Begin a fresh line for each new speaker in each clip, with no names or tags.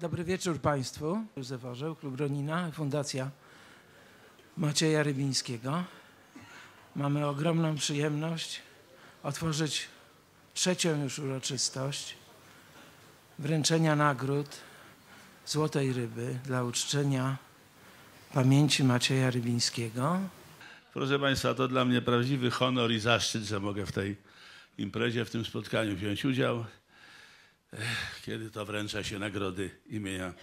Dobry wieczór Państwu. Józef Orzeł, Klub Ronina, Fundacja Macieja Rybińskiego. Mamy ogromną przyjemność otworzyć trzecią już uroczystość wręczenia nagród Złotej Ryby dla uczczenia pamięci Macieja Rybińskiego.
Proszę Państwa, to dla mnie prawdziwy honor i zaszczyt, że mogę w tej imprezie, w tym spotkaniu wziąć udział. Kiedy to wręcza się nagrody imienia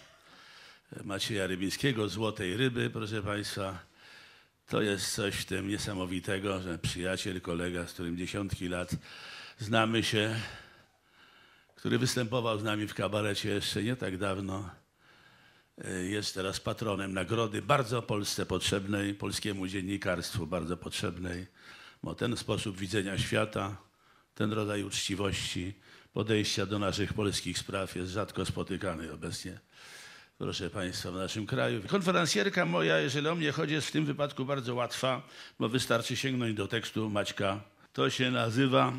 Macieja Rybińskiego, Złotej Ryby, proszę Państwa, to jest coś w tym niesamowitego, że przyjaciel, kolega, z którym dziesiątki lat znamy się, który występował z nami w kabarecie jeszcze nie tak dawno, y, jest teraz patronem nagrody bardzo Polsce potrzebnej, polskiemu dziennikarstwu bardzo potrzebnej, bo ten sposób widzenia świata, ten rodzaj uczciwości, podejścia do naszych polskich spraw jest rzadko spotykany obecnie, proszę Państwa, w naszym kraju. Konferencjerka moja, jeżeli o mnie chodzi, jest w tym wypadku bardzo łatwa, bo wystarczy sięgnąć do tekstu Maćka. To się nazywa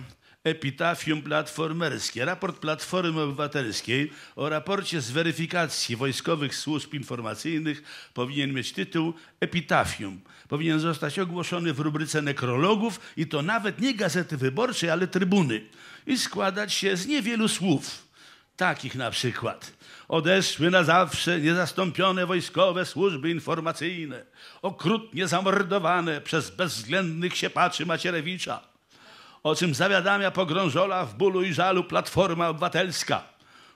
Epitafium Platformerskie. Raport Platformy Obywatelskiej o raporcie z weryfikacji wojskowych służb informacyjnych powinien mieć tytuł Epitafium. Powinien zostać ogłoszony w rubryce nekrologów i to nawet nie Gazety Wyborczej, ale Trybuny. I składać się z niewielu słów. Takich na przykład. Odeszły na zawsze niezastąpione wojskowe służby informacyjne, okrutnie zamordowane przez bezwzględnych siepaczy Macierewicza o czym zawiadamia pogrążona w bólu i żalu Platforma Obywatelska.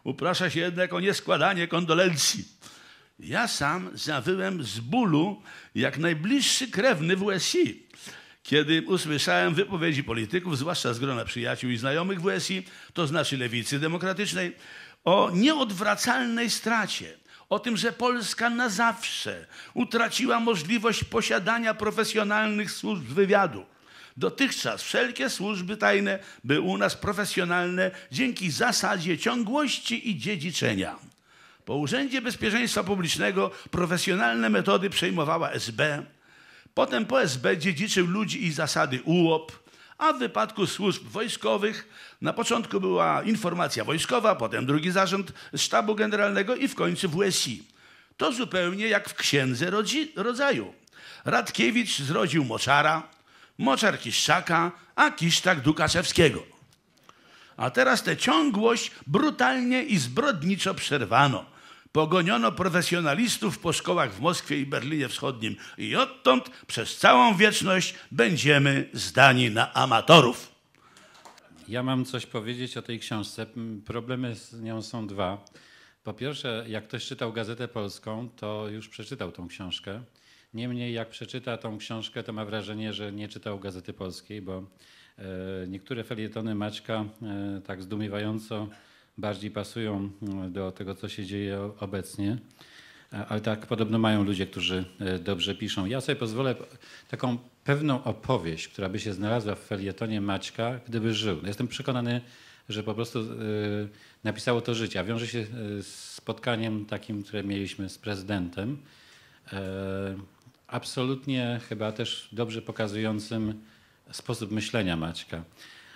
Uprasza się jednak o nieskładanie kondolencji. Ja sam zawyłem z bólu jak najbliższy krewny WSI, kiedy usłyszałem wypowiedzi polityków, zwłaszcza z grona przyjaciół i znajomych WSI, to znaczy lewicy demokratycznej, o nieodwracalnej stracie, o tym, że Polska na zawsze utraciła możliwość posiadania profesjonalnych służb wywiadu. Dotychczas wszelkie służby tajne były u nas profesjonalne dzięki zasadzie ciągłości i dziedziczenia. Po Urzędzie Bezpieczeństwa Publicznego profesjonalne metody przejmowała SB, potem po SB dziedziczył ludzi i zasady UOP, a w wypadku służb wojskowych na początku była informacja wojskowa, potem drugi zarząd sztabu generalnego i w końcu WSI. To zupełnie jak w księdze rodzaju. Radkiewicz zrodził Moczara, Moczar Kiszczaka, a Kiszczak Dukaszewskiego. A teraz tę ciągłość brutalnie i zbrodniczo przerwano. Pogoniono profesjonalistów po szkołach w Moskwie i Berlinie Wschodnim i odtąd przez całą wieczność będziemy zdani na amatorów.
Ja mam coś powiedzieć o tej książce. Problemy z nią są dwa. Po pierwsze, jak ktoś czytał Gazetę Polską, to już przeczytał tą książkę. Niemniej, jak przeczyta tą książkę, to ma wrażenie, że nie czytał Gazety Polskiej, bo e, niektóre felietony Maćka e, tak zdumiewająco bardziej pasują m, do tego, co się dzieje obecnie. E, Ale tak podobno mają ludzie, którzy e, dobrze piszą. Ja sobie pozwolę taką pewną opowieść, która by się znalazła w felietonie Maćka, gdyby żył. No, Jestem przekonany, że po prostu e, napisało to życie. A wiąże się e, z spotkaniem takim, które mieliśmy z prezydentem. Absolutnie chyba też dobrze pokazującym sposób myślenia Maćka.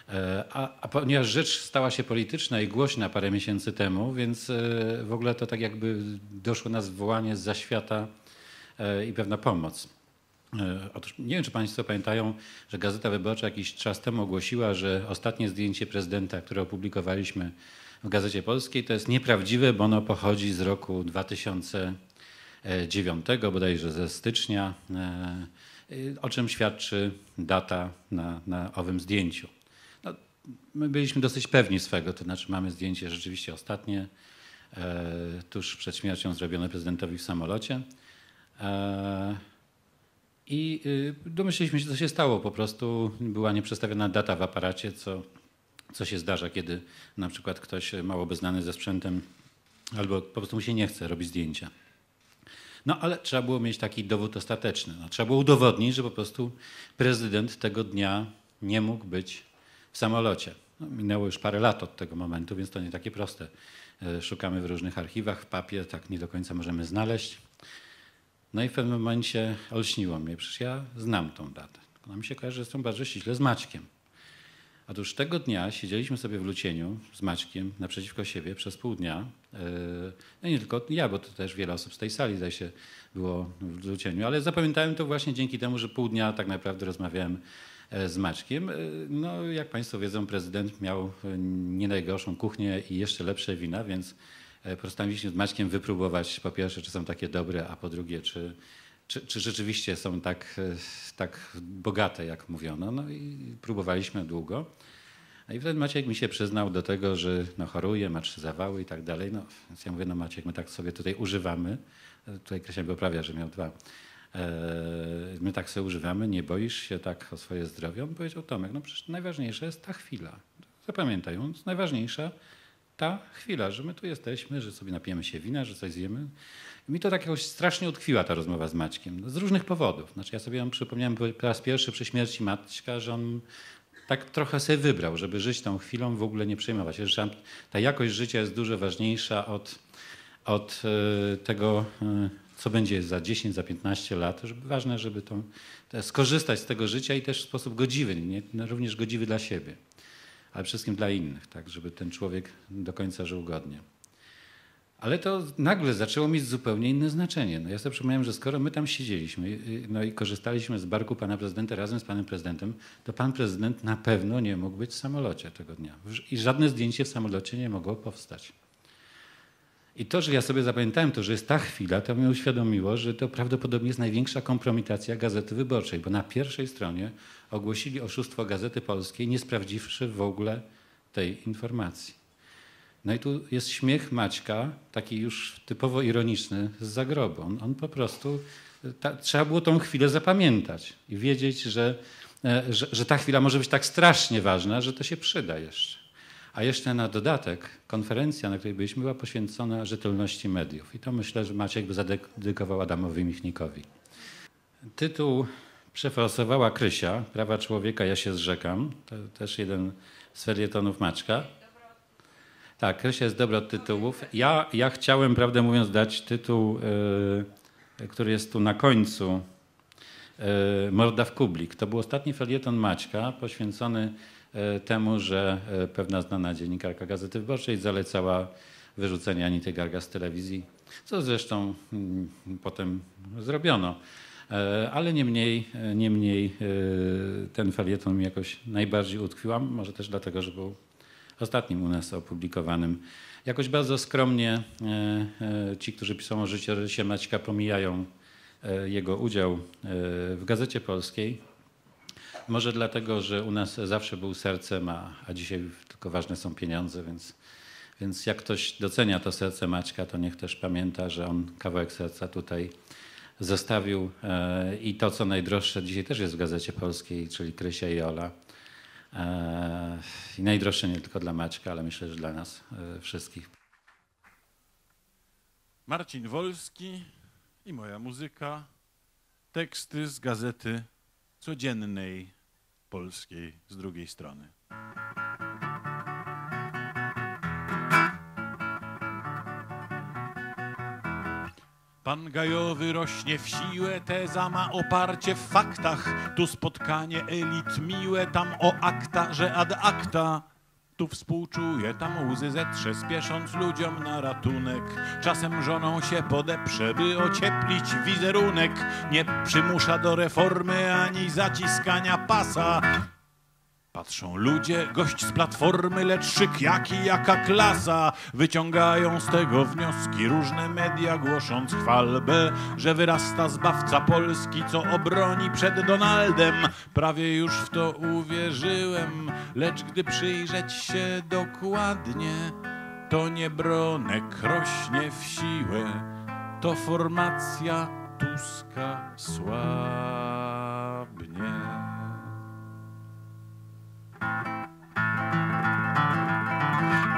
E, A, a ponieważ rzecz stała się polityczna i głośna parę miesięcy temu, więc e, w ogóle to tak jakby doszło nas wołanie z zaświata e, i pewna pomoc. Otóż nie wiem, czy Państwo pamiętają, że Gazeta Wyborcza jakiś czas temu ogłosiła, że ostatnie zdjęcie prezydenta, które opublikowaliśmy w Gazecie Polskiej, to jest nieprawdziwe, bo ono pochodzi z roku 2009, bodajże ze stycznia, e, o czym świadczy data na, na owym zdjęciu. No, my byliśmy dosyć pewni swego, to znaczy mamy zdjęcie rzeczywiście ostatnie, e, tuż przed śmiercią zrobione prezydentowi w samolocie. E, I y, domyśliliśmy się, co się stało. Po prostu była nieprzestawiona data w aparacie, co, co się zdarza, kiedy na przykład ktoś małoby znany ze sprzętem albo po prostu mu się nie chce robić zdjęcia. No ale trzeba było mieć taki dowód ostateczny. No, trzeba było udowodnić, że po prostu prezydent tego dnia nie mógł być w samolocie. No, minęło już parę lat od tego momentu, więc to nie takie proste. E, Szukamy w różnych archiwach, w papie, tak nie do końca możemy znaleźć. No i w pewnym momencie olśniło mnie, przecież ja znam tą datę. Ona mi się kojarzy zresztą bardzo ściśle z Maćkiem. Otóż tego dnia siedzieliśmy sobie w Lucieniu z Maćkiem naprzeciwko siebie przez pół dnia. E, no nie tylko ja, bo to też wiele osób z tej sali zdaje się było w Lucieniu, ale zapamiętałem to właśnie dzięki temu, że pół dnia tak naprawdę rozmawiałem e, z Maćkiem. E, no, jak Państwo wiedzą, prezydent miał nie najgorszą kuchnię i jeszcze lepsze wina, więc postanowiliśmy z Maćkiem wypróbować po pierwsze, czy są takie dobre, a po drugie, czy, czy, czy rzeczywiście są tak, tak bogate, jak mówiono. No i próbowaliśmy długo. No i wtedy Maciek mi się przyznał do tego, że no choruje, ma trzy zawały i tak dalej. No, więc ja mówię, no Maciek, my tak sobie tutaj używamy. Tutaj Krystian poprawia, że miał dwa. E, my tak sobie używamy, nie boisz się tak o swoje zdrowie? On powiedział, Tomek, no przecież najważniejsza jest ta chwila. Zapamiętając, najważniejsza ta chwila, że my tu jesteśmy, że sobie napijemy się wina, że coś zjemy. Mi to tak jakoś strasznie utkwiła ta rozmowa z Maćkiem. Z różnych powodów. Znaczy ja sobie przypomniałem po raz pierwszy przy śmierci Maćka, że on tak trochę sobie wybrał, żeby żyć tą chwilą, w ogóle nie przejmować się, że ta jakość życia jest dużo ważniejsza od, od e, tego, e, co będzie za 10, za 15 lat. Żeby, ważne, żeby skorzystać z tego życia i też w sposób godziwy, nie, również godziwy dla siebie, ale przede wszystkim dla innych, tak, żeby ten człowiek do końca żył godnie. Ale to nagle zaczęło mieć zupełnie inne znaczenie. No ja sobie przypomniałem, że skoro my tam siedzieliśmy no i korzystaliśmy z barku pana prezydenta razem z panem prezydentem, to pan prezydent na pewno nie mógł być w samolocie tego dnia. I żadne zdjęcie w samolocie nie mogło powstać. I to, że ja sobie zapamiętałem to, że jest ta chwila, to mnie uświadomiło, że to prawdopodobnie jest największa kompromitacja Gazety Wyborczej, bo na pierwszej stronie ogłosili oszustwo Gazety Polskiej, nie sprawdziwszy w ogóle tej informacji. No i tu jest śmiech Maćka, taki już typowo ironiczny z zagrobu. On, on po prostu, ta, trzeba było tą chwilę zapamiętać i wiedzieć, że, e, że, że ta chwila może być tak strasznie ważna, że to się przyda jeszcze. A jeszcze na dodatek konferencja, na której byliśmy, była poświęcona rzetelności mediów. I to myślę, że Maciek by zadedykował Adamowi Michnikowi. Tytuł przeforsowała Krysia, Prawa człowieka, ja się zrzekam. To też jeden z felietonów Maczka. Tak, Krysia jest dobra od tytułów. Ja, ja chciałem, prawdę mówiąc, dać tytuł, yy, który jest tu na końcu. Yy, Morda w Kublik. To był ostatni felieton Maćka poświęcony yy, temu, że pewna znana dziennikarka Gazety Wyborczej zalecała wyrzucenie Anity Garga z telewizji, co zresztą mm, potem zrobiono. Ale niemniej, niemniej ten felieton mi jakoś najbardziej utkwił, może też dlatego, że był ostatnim u nas opublikowanym. Jakoś bardzo skromnie e, e, ci, którzy piszą o życiorysie Maćka, pomijają e, jego udział w Gazecie Polskiej. Może dlatego, że u nas zawsze był sercem, a, a dzisiaj tylko ważne są pieniądze, więc, więc jak ktoś docenia to serce Maćka, to niech też pamięta, że on kawałek serca tutaj zostawił i to, co najdroższe dzisiaj też jest w Gazecie Polskiej, czyli Krysia i Ola. I najdroższe nie tylko dla Maćka, ale myślę, że dla nas e, wszystkich.
Marcin Wolski i moja muzyka. Teksty z gazety codziennej polskiej z drugiej strony. Pan Gajowy rośnie w siłę, teza ma oparcie w faktach. Tu spotkanie elit miłe, tam o akta, że ad acta. Tu współczuje, tam łzy zetrze, spiesząc ludziom na ratunek. Czasem żoną się podeprze, by ocieplić wizerunek. Nie przymusza do reformy ani zaciskania pasa. Patrzą ludzie, gość z platformy, lecz szyk jaki, jaka klasa. Wyciągają z tego wnioski różne media, głosząc chwalbę, że wyrasta zbawca Polski, co obroni przed Donaldem. Prawie już w to uwierzyłem, lecz gdy przyjrzeć się dokładnie, to nie Bronek rośnie w siłę, to formacja Tuska słabnie.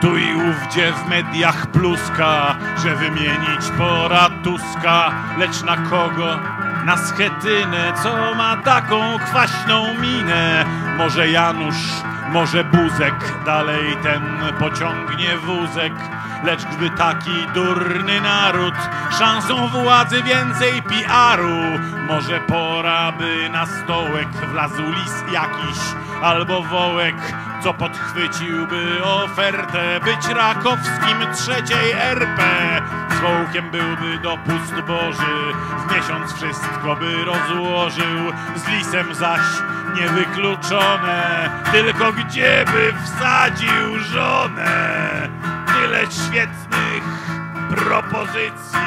Tu i ówdzie w mediach pluska, że wymienić pora Tuska, lecz na kogo? Na schetynę, co ma taką kwaśną minę. Może Janusz, może Buzek, dalej ten pociągnie wózek lecz gdyby taki durny naród szansą władzy więcej PR-u, może pora by na stołek wlazł lis jakiś albo wołek, co podchwyciłby ofertę być rakowskim trzeciej RP. Z wołkiem byłby dopust Boży, w miesiąc wszystko by rozłożył, z lisem zaś niewykluczone, tylko gdzie by wsadził żonę? Tyle świetnych propozycji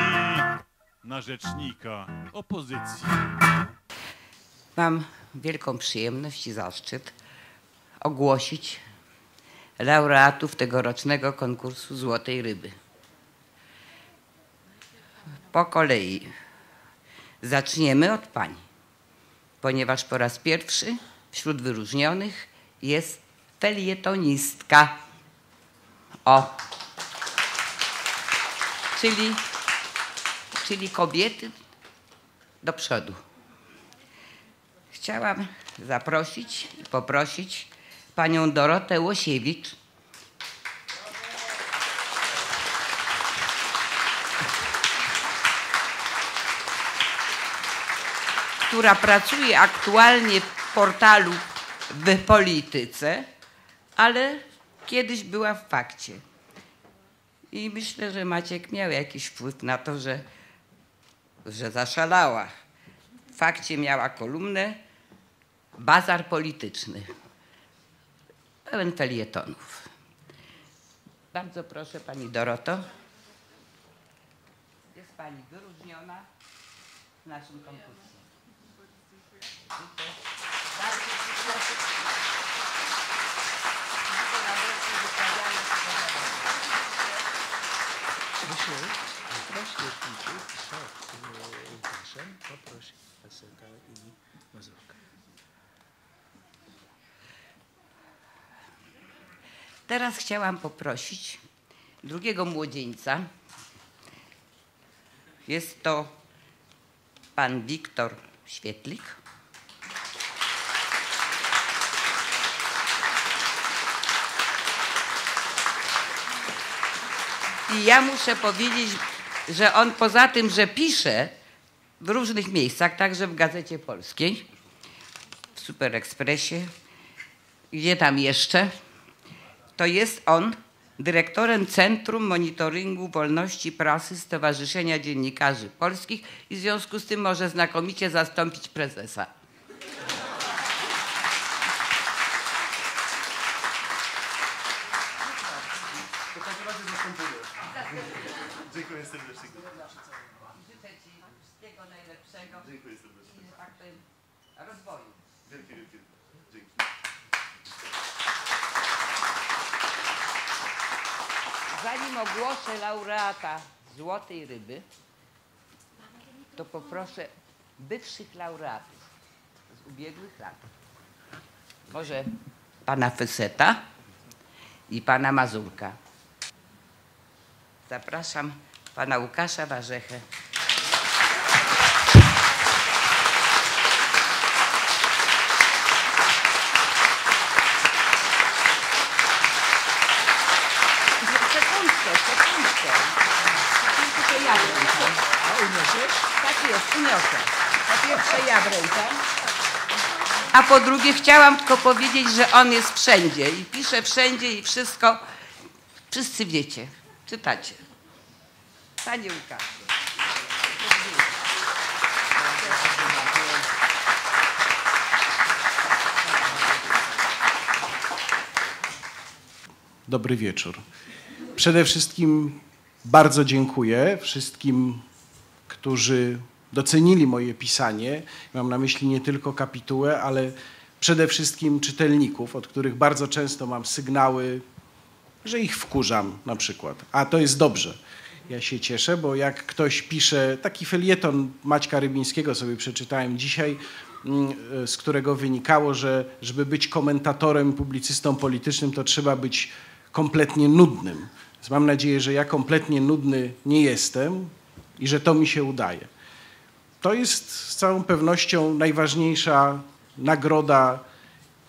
na rzecznika opozycji.
Mam wielką przyjemność i zaszczyt ogłosić laureatów tegorocznego konkursu Złotej Ryby. Po kolei zaczniemy od pań, ponieważ po raz pierwszy wśród wyróżnionych jest felietonistka. O! Czyli, czyli kobiety do przodu. Chciałam zaprosić i poprosić panią Dorotę Łosiewicz. która pracuje aktualnie w portalu w polityce, ale kiedyś była w fakcie. I myślę, że Maciek miał jakiś wpływ na to, że, że zaszalała. W fakcie miała kolumnę Bazar polityczny. Pełen felietonów. Bardzo proszę Pani Doroto. Jest Pani wyróżniona w naszym konkursie. Dziękuję. Bardzo proszę.
Proszę, przed Łukaszem, poproś Peseta i Mazurka.
Teraz chciałam poprosić drugiego młodzieńca. Jest to pan Wiktor Świetlik. I ja muszę powiedzieć, że on poza tym, że pisze w różnych miejscach, także w Gazecie Polskiej, w Super Expressie, gdzie tam jeszcze, to jest on dyrektorem Centrum Monitoringu Wolności Prasy Stowarzyszenia Dziennikarzy Polskich i w związku z tym może znakomicie zastąpić prezesa.
Dziękuję serdecznie.
Życzę Ci wszystkiego najlepszego
Dziękuję serdecznie.
i, tak powiem, rozwoju.
Wielkie, wielkie.
Zanim ogłoszę laureata Złotej Ryby, to poproszę bywszych laureatów z ubiegłych lat. Może pana Feseta i pana Mazurka. Zapraszam pana Łukasza Warzechę.
Uniesiesz?
Tak jest, uniosę. Po pierwsze ja wręczę. A po drugie chciałam tylko powiedzieć, że on jest wszędzie i pisze wszędzie i wszystko. Wszyscy wiecie, czytacie. Panie Łukaszu.
Dobry wieczór. Przede wszystkim bardzo dziękuję wszystkim, którzy docenili moje pisanie. Mam na myśli nie tylko kapitułę, ale przede wszystkim czytelników, od których bardzo często mam sygnały, że ich wkurzam na przykład. A to jest dobrze. Ja się cieszę, bo jak ktoś pisze, taki felieton Maćka Rybińskiego sobie przeczytałem dzisiaj, mm, z którego wynikało, że żeby być komentatorem, publicystą politycznym, to trzeba być kompletnie nudnym. Więc mam nadzieję, że ja kompletnie nudny nie jestem i że to mi się udaje. To jest z całą pewnością najważniejsza nagroda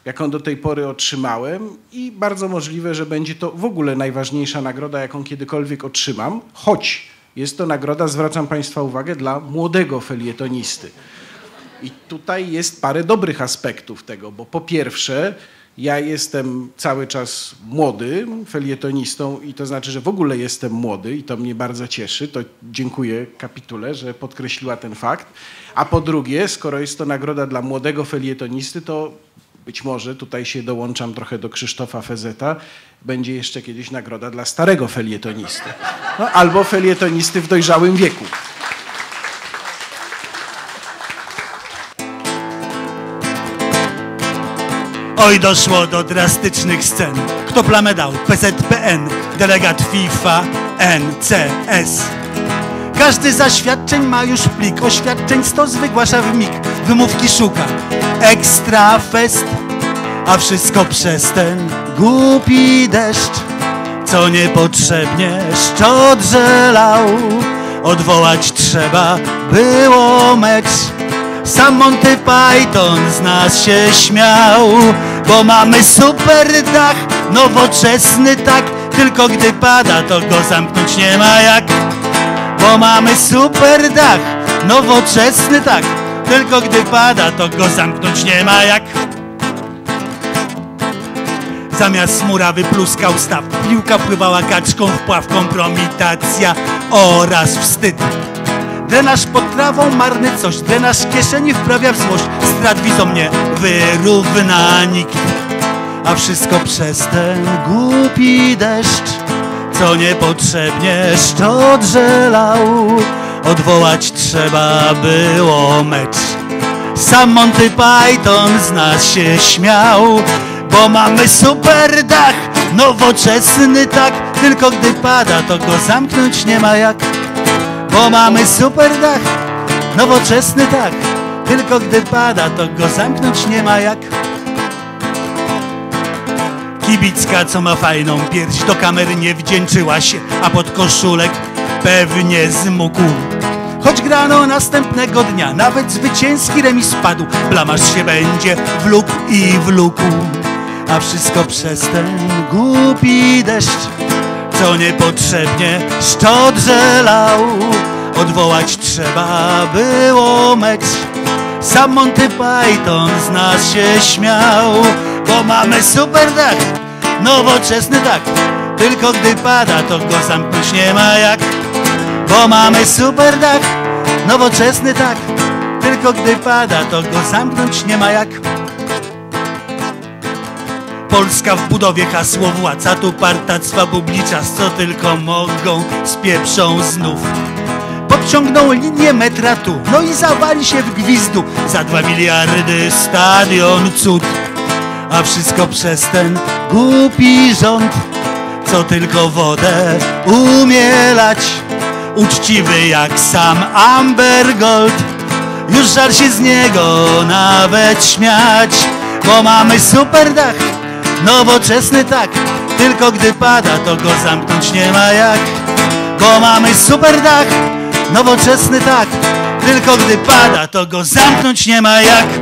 jaką do tej pory otrzymałem i bardzo możliwe, że będzie to w ogóle najważniejsza nagroda, jaką kiedykolwiek otrzymam, choć jest to nagroda, zwracam Państwa uwagę, dla młodego felietonisty. I tutaj jest parę dobrych aspektów tego, bo po pierwsze, ja jestem cały czas młody felietonistą i to znaczy, że w ogóle jestem młody i to mnie bardzo cieszy. To dziękuję kapitule, że podkreśliła ten fakt. A po drugie, skoro jest to nagroda dla młodego felietonisty, to być może tutaj się dołączam trochę do Krzysztofa Fezeta, będzie jeszcze kiedyś nagroda dla starego felietonisty. No, albo felietonisty w dojrzałym wieku.
Oj, doszło do drastycznych scen. Kto plamę dał? PZPN, delegat FIFA, NCS. Każdy zaświadczeń ma już plik, oświadczeń stos wygłasza w mig, wymówki szuka. Ekstra fest, a wszystko przez ten głupi deszcz, co niepotrzebnie szczodrze lał. Odwołać trzeba było mecz. Sam Monty Python z nas się śmiał, bo mamy super dach, nowoczesny tak, tylko gdy pada, to go zamknąć nie ma jak. Bo mamy super dach, nowoczesny tak, tylko gdy pada, to go zamknąć nie ma jak. Zamiast murawy pluskał staw, piłka pływała kaczką w pław, kompromitacja oraz wstyd. Drenaż pod trawą, marny coś, drenaż kieszeni wprawia w złość, strat widzą mnie wyrówna nikt. A wszystko przez ten głupi deszcz, co niepotrzebnie szczodrze lał. Odwołać trzeba było mecz. Sam Monty Python z nas się śmiał, bo mamy super dach, nowoczesny tak, tylko gdy pada, to go zamknąć nie ma jak. Bo mamy super dach, nowoczesny tak, tylko gdy pada, to go zamknąć nie ma jak. Kibicka, co ma fajną pierś, do kamery nie wdzięczyła się, a pod koszulek pewnie zmógł. Choć grano następnego dnia, nawet zwycięski remis padł, blamasz się będzie wlókł i wlókł. A wszystko przez ten głupi deszcz, co niepotrzebnie szczodrze lał. Odwołać trzeba było mecz. Sam Monty Python z nas się śmiał, bo mamy super dach, nowoczesny tak. Tylko gdy pada, to go zamknąć nie ma jak. Bo mamy super dach, nowoczesny tak. Tylko gdy pada, to go zamknąć nie ma jak. Polska w budowie hasło władza, tu partactwa publiczas, co tylko mogą, spieprzą znów. Podciągną linię metra tu, no i zawali się w gwizdu. Za dwa miliardy stadion cud. A wszystko przez ten głupi rząd, co tylko wodę umielać. Uczciwy jak sam Amber Gold, już żal się z niego nawet śmiać, bo mamy super dach, nowoczesny tak, tylko gdy pada, to go zamknąć nie ma jak. Bo mamy super dach, nowoczesny tak, tylko gdy pada, to go zamknąć nie ma jak.